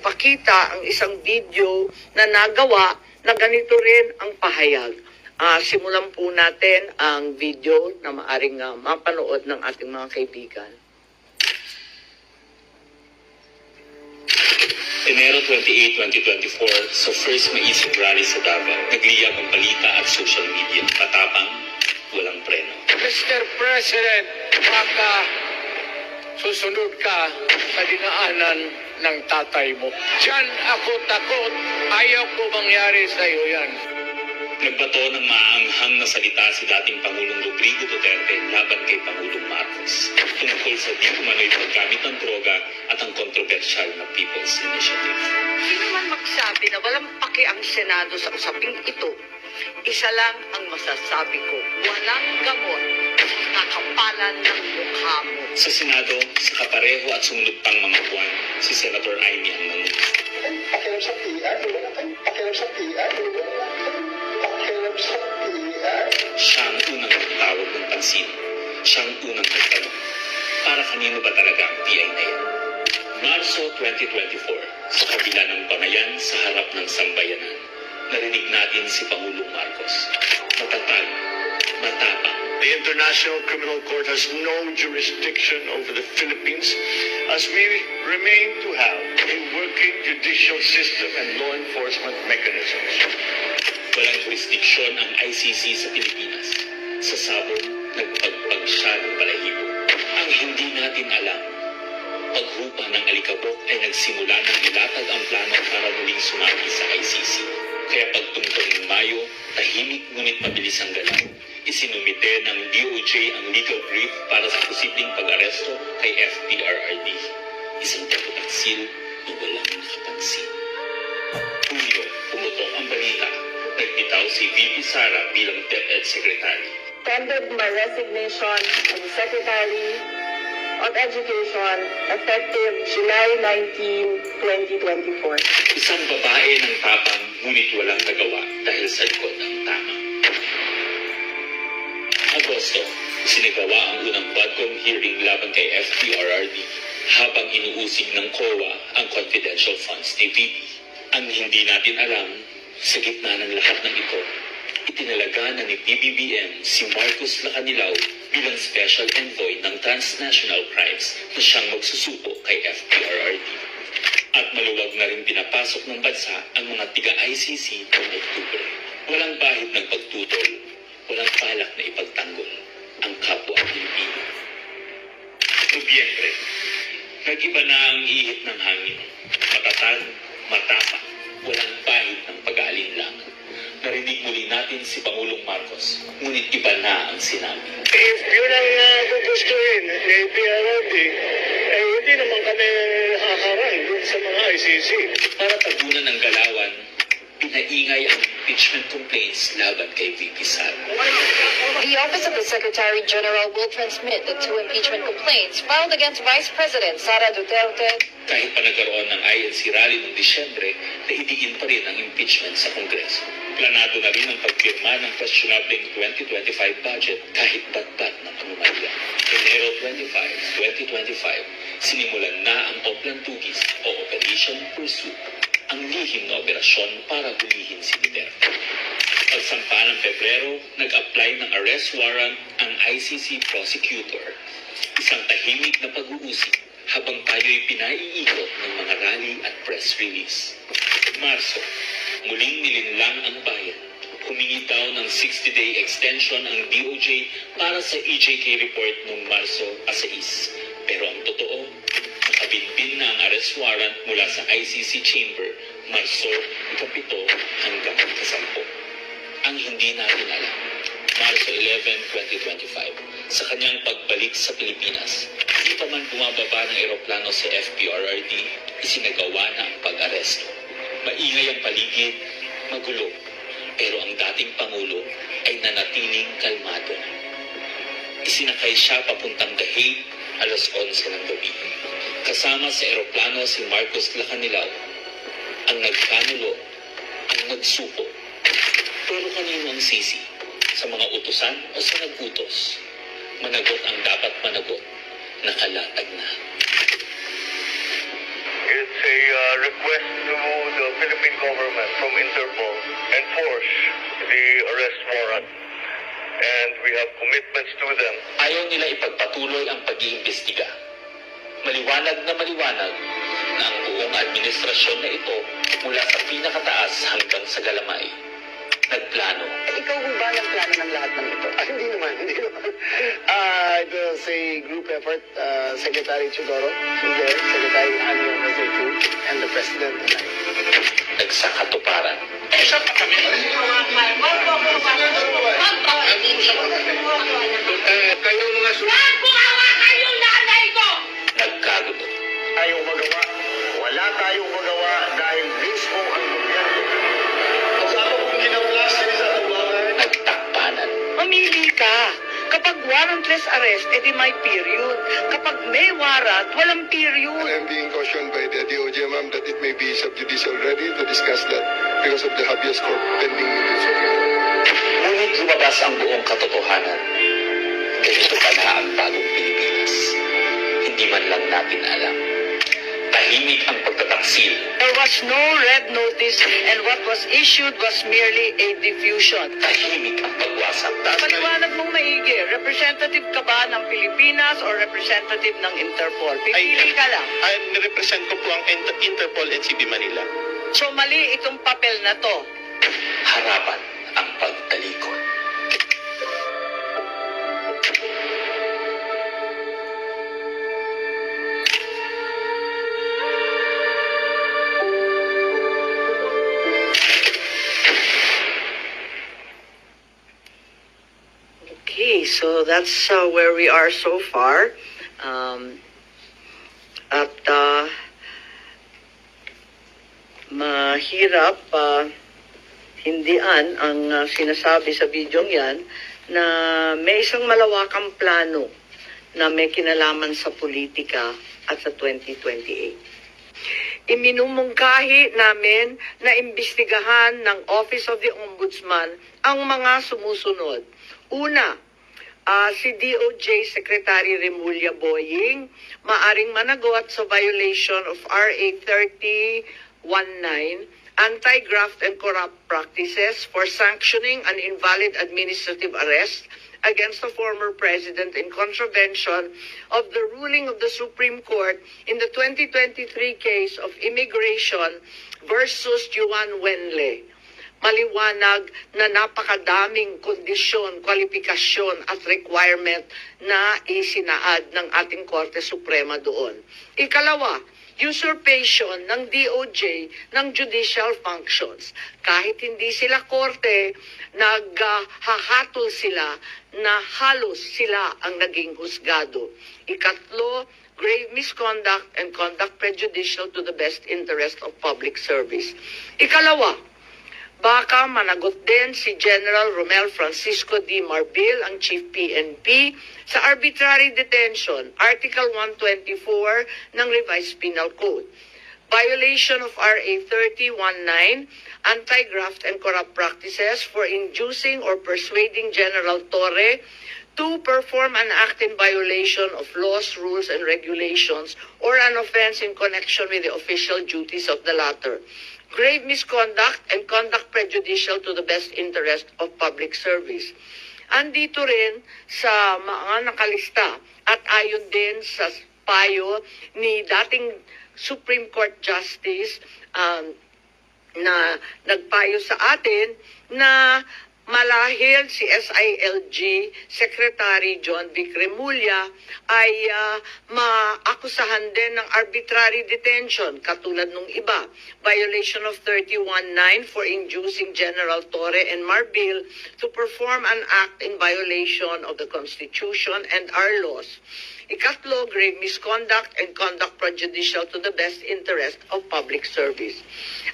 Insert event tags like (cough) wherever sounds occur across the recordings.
ipakita ang isang video na nagawa na ganito rin ang pahayag. Ah, simulan po natin ang video na maaring ah, mapanood ng ating mga kaibigan. Enero 28, 2024, sa first maisip rally sa Davao, nagliyab ang balita at social media. Patapang, walang preno. Mr. President, baka susunod ka sa dinaanan ng tatay mo. Diyan ako takot. Ayaw ko mangyari sa iyo yan. Nagbato ng maanghang na salita si dating Pangulong Rodrigo Duterte laban kay Pangulong Marcos tungkol sa di umano'y paggamit ng droga at ang kontrobersyal na People's Initiative. Sino man magsabi na walang paki ang Senado sa usaping ito, isa lang ang masasabi ko, walang gamot na kapalan ng mukha mo. Sa Senado, sa kapareho at sumunod pang mga buwan, si Senator Amy ang nangunan. pakialam sa PR, pakialam sa PR, pakialam sa PR. Siya ang unang nagtawag ng pansin. Siya ang unang nagtanong. Para kanino ba talaga ang PI na yan? Marso 2024, sa kabila ng bangayan sa harap ng sambayanan, narinig natin si Pangulong Marcos. Matatag, matapang, The International Criminal Court has no jurisdiction over the Philippines as we remain to have a working judicial system and law enforcement mechanisms. walang jurisdiksyon ang ICC sa Pilipinas. Sa sabon, nagpagpag siya ng balahibo. Ang hindi natin alam, paghupa ng alikabok ay nagsimula ng ilatag ang plano para muling sumagi sa ICC. Kaya pagtungkol ng Mayo, tahimik ngunit mabilis ang galaw. Isinumite ng DOJ ang legal brief para sa posibleng pag-aresto kay FPRRD. Isang pagpataksil na walang nakapansin. Hulyo, pumutok ang balita. Nagbitaw si VP Sara bilang DepEd Secretary. tendered my resignation as Secretary of Education effective July 19, 2024. Isang babae ng tapang ngunit walang nagawa dahil sa likod ng tama. Agosto, sinagawa ang unang Quadcom hearing laban kay FPRRD habang inuusig ng COA ang confidential funds ni VP. Ang hindi natin alam, sa gitna ng lahat ng ito, itinalaga na ni PBBM si Marcos Lacanilaw bilang Special Envoy ng Transnational Crimes na siyang magsusuko kay FPRRD. At maluwag na rin pinapasok ng bansa ang mga tiga-ICC noong Oktubre. Walang bahid ng pagtutol, walang palak na ipagtanggol ang kapwa Pilipino. Nobyembre, nag-iba na ang ihip ng hangin. Matatag, matapang, walang bahid ng pag-aalinlangan. Narinig muli natin si Pangulong Marcos, ngunit iba na ang sinabi. If yun ang uh, gugustuhin ni PRRD, eh hindi naman kami haharang dun sa mga ICC. Para tabunan ng galawan, pinaingay ang impeachment complaints laban kay VP Sara. The Office of the Secretary General will transmit the two impeachment complaints filed against Vice President Sara Duterte Kahit pa nagkaroon ng INC rally noong Disyembre, naidiin pa rin ang impeachment sa Kongreso. Planado na rin ang pagpirma ng questionableng 2025 budget kahit batbat ng anomalya. Enero 25, 2025, sinimulan na ang Oplan Tugis o Operation Pursuit, ang lihim na operasyon para hulihin si Duterte. Pagsampa ng Pebrero, nag-apply ng arrest warrant ang ICC prosecutor. Isang tahimik na pag-uusig habang tayo'y pinaiikot ng mga rally at press release. Marso, muling nilinlang ang bayan. Humingi daw ng 60-day extension ang DOJ para sa EJK report noong Marso 6. Pero ang totoo, nakabinbin na ang arrest warrant mula sa ICC chamber Marso 7 hanggang 10 ang hindi natin alam. Marso 11, 2025, sa kanyang pagbalik sa Pilipinas, hindi pa man bumababa ng eroplano sa FPRRD, isinagawa na ang pag-aresto. Maingay ang paligid, magulo, pero ang dating Pangulo ay nanatiling kalmado. Isinakay siya papuntang The Hague alas 11 ng gabi. Kasama sa eroplano si Marcos Lacanilaw, ang nagkanulo, ang nagsuko, pero kanino ang sisi? Sa mga utusan o sa nag-utos? Managot ang dapat managot. Nakalatag na. It's a uh, request to the Philippine government from Interpol enforce the arrest warrant. And we have commitments to them. Ayaw nila ipagpatuloy ang pag-iimbestiga. Maliwanag na maliwanag na ang buong administrasyon na ito mula sa pinakataas hanggang sa galamay. Nagplano Ikaw ho ba nagplano ng lahat ng ito? Ah, hindi naman, hindi naman. (laughs) Ah, it was a group effort. Uh, Secretary Chudoro there, Secretary Anyo too, and the President and I. nagsakatuparan. Eh, kayong mga su- Tayong magawa. Wala tayong magawa dahil mismo ang gobyerno. Kasama kong ginaplas sa isang bagay. Nagtakpanan. Mamili ka. Kapag warrantless arrest, edi may period. Kapag may warrant, walang period. I am being cautioned by the DOJ, ma'am, that it may be sub judice already to discuss that because of the habeas corpus pending in the Supreme Court. Ngunit lumabas ang buong katotohanan. Ganito pala ang bagong Pilipinas. Hindi man lang natin alam. Tahimik ang pagtataksil. There was no red notice and what was issued was merely a diffusion. Tahimik ang pagwasak. Paliwanag mong maigi, representative ka ba ng Pilipinas or representative ng Interpol? Pipili ka lang. Ay, nirepresent ko po ang Inter- Interpol at CB Manila. So mali itong papel na to. Harapan so that's uh, where we are so far. Um, at uh, mahirap uh, hindian ang uh, sinasabi sa video yan na may isang malawakang plano na may kinalaman sa politika at sa 2028 iminumungkahi namin na imbestigahan ng Office of the Ombudsman ang mga sumusunod. Una, ah, si DOJ Secretary Remulla Boying maaring managot sa violation of RA 3019 Anti-Graft and Corrupt Practices for sanctioning an invalid administrative arrest against the former president in contravention of the ruling of the Supreme Court in the 2023 case of immigration versus Juan Wenle. Maliwanag na napakadaming kondisyon, kwalifikasyon at requirement na isinaad ng ating Korte Suprema doon. Ikalawa, usurpation ng DOJ ng judicial functions. Kahit hindi sila korte, naghahatol sila na halos sila ang naging husgado. Ikatlo, grave misconduct and conduct prejudicial to the best interest of public service. Ikalawa, Baka managot din si General Romel Francisco D. Marbil, ang Chief PNP, sa arbitrary detention, Article 124 ng Revised Penal Code. Violation of RA 3019, anti-graft and corrupt practices for inducing or persuading General Torre to perform an act in violation of laws, rules, and regulations or an offense in connection with the official duties of the latter grave misconduct and conduct prejudicial to the best interest of public service. Andito rin sa mga nakalista at ayon din sa payo ni dating Supreme Court Justice um, na nagpayo sa atin na malahil si SILG Secretary John Vic Remulla ay ah, maakusahan din ng arbitrary detention katulad nung iba. Violation of 31.9 for inducing General Torre and Marbil to perform an act in violation of the Constitution and our laws. Ikatlo, grave misconduct and conduct prejudicial to the best interest of public service.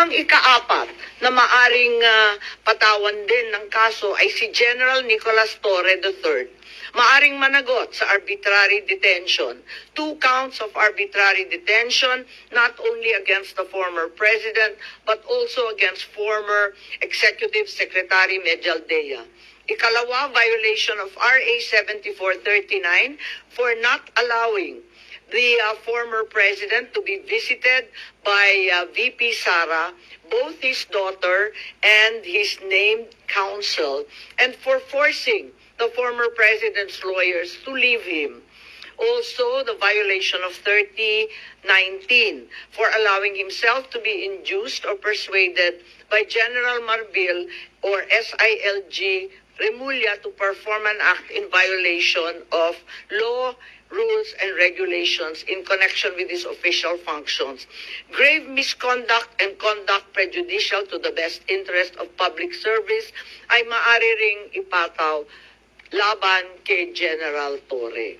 Ang ikaapat na maaring ah, patawan din ng kaso ay si General Nicolas Torre III. Maaring managot sa arbitrary detention. Two counts of arbitrary detention, not only against the former president, but also against former Executive Secretary Medialdea. Ikalawa, violation of RA 7439 for not allowing the uh, former president to be visited by uh, VP Sara, both his daughter and his named counsel, and for forcing the former president's lawyers to leave him. Also, the violation of 3019 for allowing himself to be induced or persuaded by General Marbil or SILG Remulla to perform an act in violation of law, rules, and regulations in connection with his official functions. Grave misconduct and conduct prejudicial to the best interest of public service ay maari ring ipataw laban kay General Torre.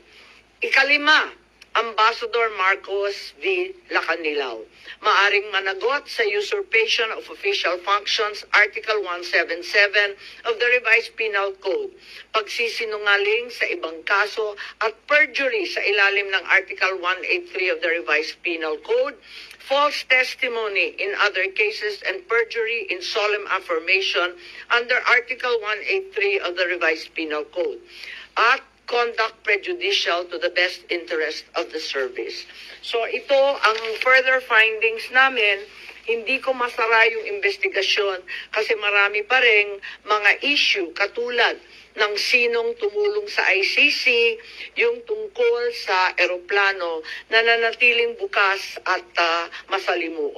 Ikalima, Ambassador Marcos V. Lacanilaw. Maaring managot sa usurpation of official functions, Article 177 of the Revised Penal Code, pagsisinungaling sa ibang kaso at perjury sa ilalim ng Article 183 of the Revised Penal Code, false testimony in other cases and perjury in solemn affirmation under Article 183 of the Revised Penal Code. At conduct prejudicial to the best interest of the service. So ito ang further findings namin. Hindi ko masara yung investigasyon kasi marami pa rin mga issue katulad ng sinong tumulong sa ICC, yung tungkol sa eroplano na nanatiling bukas at ah, masalimuot.